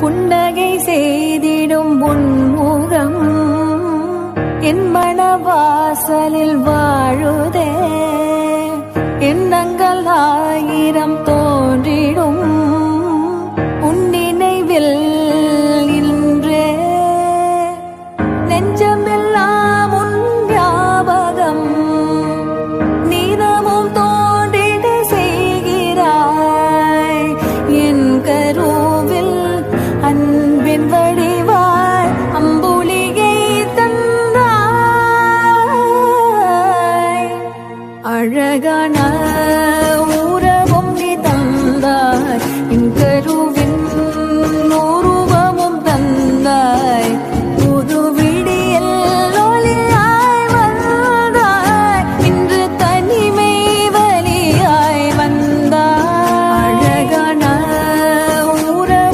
புன்னகை செய்திடும் உன்முகம். என் மனவாசலில் வாழுதே. என் அழகான